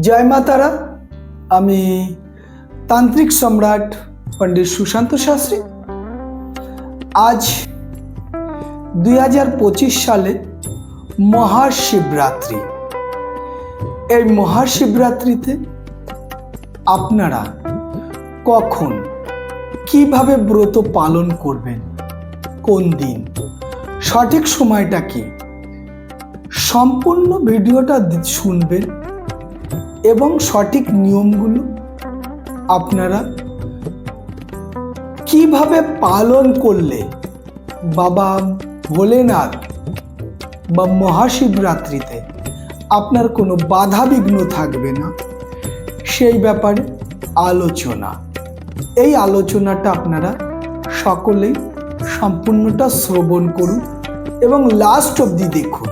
জয় মাতারা আমি তান্ত্রিক সম্রাট পণ্ডিত সুশান্ত শাস্ত্রী। আজ দুই হাজার পঁচিশ সালে মহাশিবরাত্রি। এই মহাশিবরাত্রিতে আপনারা কখন কীভাবে ব্রত পালন করবেন? কোন দিন? সঠিক সময়টা কি? সম্পূর্ণ ভিডিওটা শুনবেন। এবং সঠিক নিয়মগুলো আপনারা কীভাবে পালন করলে বাবা ভোলেনাথ বা মহাশিবরাত্রিতে আপনার কোনো বাধা বিঘ্ন থাকবে না? সেই ব্যাপারে আলোচনা। এই আলোচনাটা আপনারা সকলেই সম্পূর্ণটা শ্রবণ করুন এবং লাস্ট অবধি দেখুন।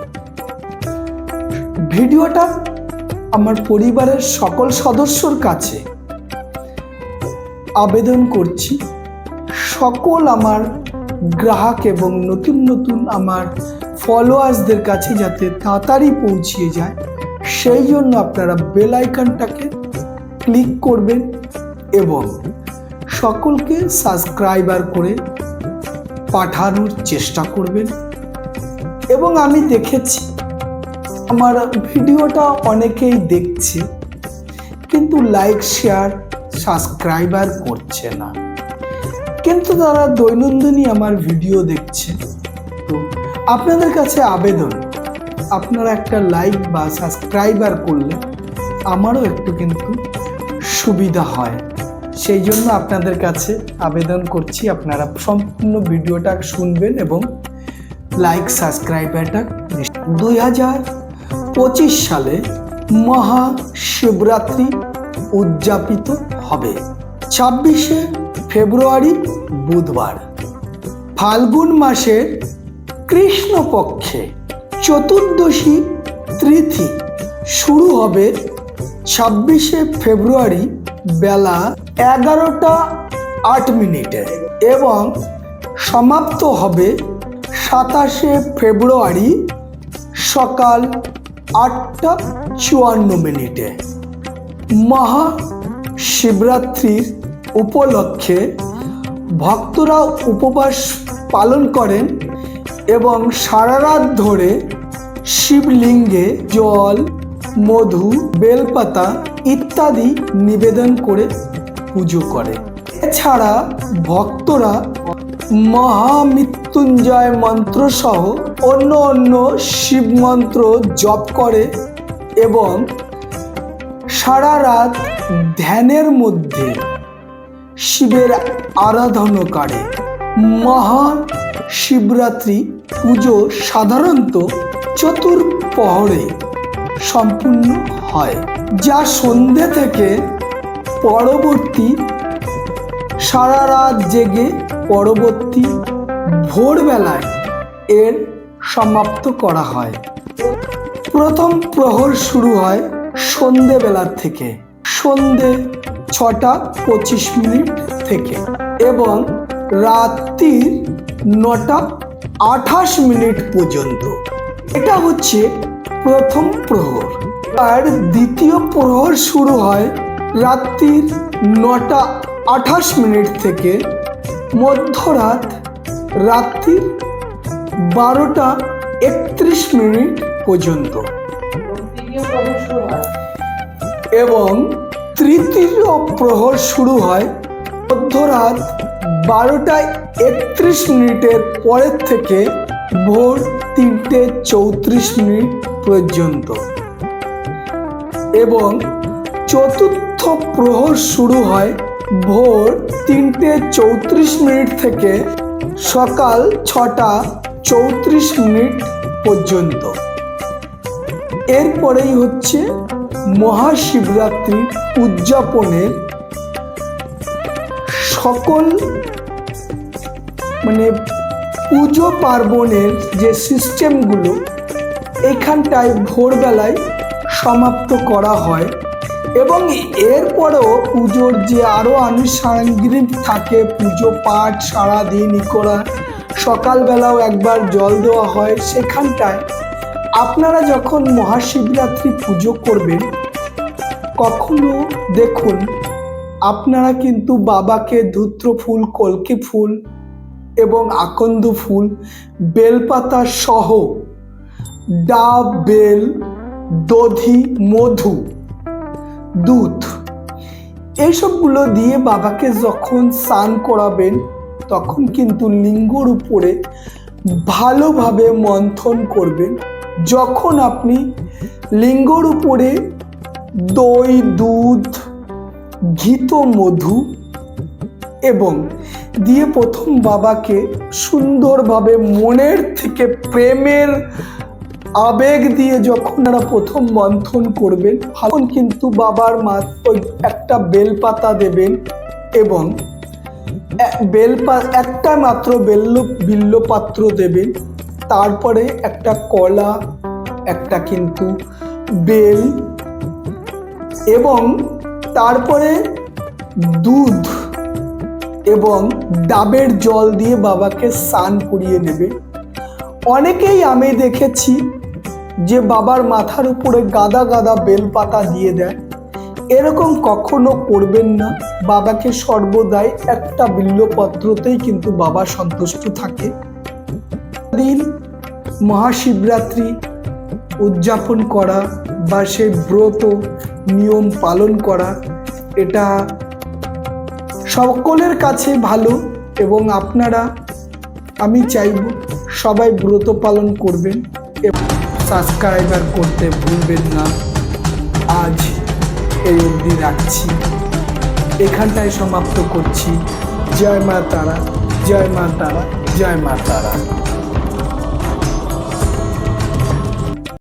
ভিডিওটা আমার পরিবারের সকল সদস্যর কাছে আবেদন করছি, সকল আমার গ্রাহক এবং নতুন নতুন আমার ফলোয়ার্সদের কাছে যাতে তাড়াতাড়ি পৌঁছিয়ে যায়। সেই জন্য আপনারা বেল আইকনটাকে ক্লিক করবেন এবং সকলকে সাবস্ক্রাইবার করে পাঠানোর চেষ্টা করবেন। এবং আমি দেখেছি আমার ভিডিওটা অনেকেই দেখছে, কিন্তু লাইক শেয়ার সাবস্ক্রাইবার করছে না। কিন্তু তারা দৈনন্দিনই আমার ভিডিও দেখছে, তো আপনাদের কাছে আবেদন, আপনারা একটা লাইক বা সাবস্ক্রাইবার করলে আমারও একটু কিন্তু সুবিধা হয়। সেই জন্য আপনাদের কাছে আবেদন করছি, আপনারা সম্পূর্ণ ভিডিওটা শুনবেন এবং লাইক সাবস্ক্রাইবারটা দুই হাজার পঁচিশ সালে মহাশিবরাত্রি উদযাপিত হবে। ছাব্বিশে ফেব্রুয়ারি বুধবার। ফাল্গুন মাসের কৃষ্ণপক্ষে চতুর্দশী তিথি শুরু হবে ছাব্বিশে ফেব্রুয়ারি বেলা এগারোটা আট মিনিটে এবং সমাপ্ত হবে সাতাশে ফেব্রুয়ারি সকাল আটটা চুয়ান্ন মিনিটে। মহা শিবরাত্রির উপলক্ষে ভক্তরা উপবাস পালন করেন এবং সারা রাত ধরে শিবলিঙ্গে জল, মধু, বেলপাতা ইত্যাদি নিবেদন করে পুজো করে। এছাড়া ভক্তরা মহামৃত্যুঞ্জয় মন্ত্র সহ অন্য অন্য শিব মন্ত্র জপ করে এবং সারা রাত ধ্যানের মধ্যে শিবের আরাধনা করে। মহা শিবরাত্রি পুজো সাধারণত চতুর্পহরে সম্পূর্ণ হয়, যা সন্ধে থেকে পরবর্তী সারা রাত জেগে পরবর্তী ভোরবেলায় এর সমাপ্ত করা হয়। প্রথম প্রহর শুরু হয় সন্ধেবেলার থেকে, সন্ধে ছটা পঁচিশ মিনিট থেকে এবং রাত্রির নটা আঠাশ মিনিট পর্যন্ত। এটা হচ্ছে প্রথম প্রহর। আর দ্বিতীয় প্রহর শুরু হয় রাত্রির নটা আঠাশ মিনিট থেকে মধ্যরাত রাত্রি বারোটা একত্রিশ মিনিট পর্যন্ত। এবং তৃতীয় প্রহর শুরু হয় মধ্যরাত বারোটায় একত্রিশ মিনিটের পরের থেকে ভোর তিনটে চৌত্রিশ মিনিট পর্যন্ত। এবং চতুর্থ প্রহর শুরু হয় ভোর তিনটে চৌত্রিশ মিনিট থেকে সকাল ছটা চৌত্রিশ মিনিট পর্যন্ত। এরপরেই হচ্ছে মহাশিবরাত্রি উদযাপনের সকল মানে পুজো পার্বণের যে সিস্টেমগুলো এখানটায় ভোরবেলায় সমাপ্ত করা হয়। এবং এরপরেও পুজোর যে আরও আনুষাঙ্গিক থাকে, পুজো পাঠ সারাদিনই করা সকালবেলাও একবার জল দেওয়া হয় সেখানটায়। আপনারা যখন মহাশিবরাত্রি পুজো করবেন, কখনো দেখুন, আপনারা কিন্তু বাবাকে ধূত্র ফুল, কলকি ফুল এবং আকন্দ ফুল, বেলপাতা সহ ডাব, বেল, দধি, মধু দুধ। এইসবগুলো দিয়ে বাবাকে যখন স্নান করাবেন, তখন কিন্তু লিঙ্গর উপরে ভালোভাবে মন্থন করবেন। যখন আপনি লিঙ্গর উপরে দই, দুধ, ঘিত, মধু এবং দিয়ে প্রথম বাবাকে সুন্দরভাবে মনের থেকে প্রেমের আবেগ দিয়ে যখন তারা প্রথম মন্থন করবেন, তখন কিন্তু বাবার মা ওই একটা বেলপাতা দেবেন এবং বেলপা, একটা মাত্র বেল্ল, বিল্লপাত্র দেবেন। তারপরে একটা কলা, একটা কিন্তু বেল এবং তারপরে দুধ এবং ডাবের জল দিয়ে বাবাকে স্নান করিয়ে নেবে। অনেকেই আমি দেখেছি যে বাবার মাথার উপরে গাদা গাদা বেলপাতা দিয়ে দেয়, এরকম কখনো করবেন না। বাবাকে সর্বদাই একটা বিল্লপত্রতেই কিন্তু বাবা সন্তুষ্ট থাকে। দিন মহাশিবরাত্রি উদযাপন করা বা সেই ব্রত নিয়ম পালন করা, এটা সকলের কাছে ভালো এবং আপনারা, আমি চাইব সবাই ব্রত পালন করবেন। সাবস্ক্রাইবার করতে ভুলবেন না। আজ এই অবধি রাখছি। এখানটায় সমাপ্ত করছি। জয় মা তারা, জয় মা তারা, জয় মা তারা।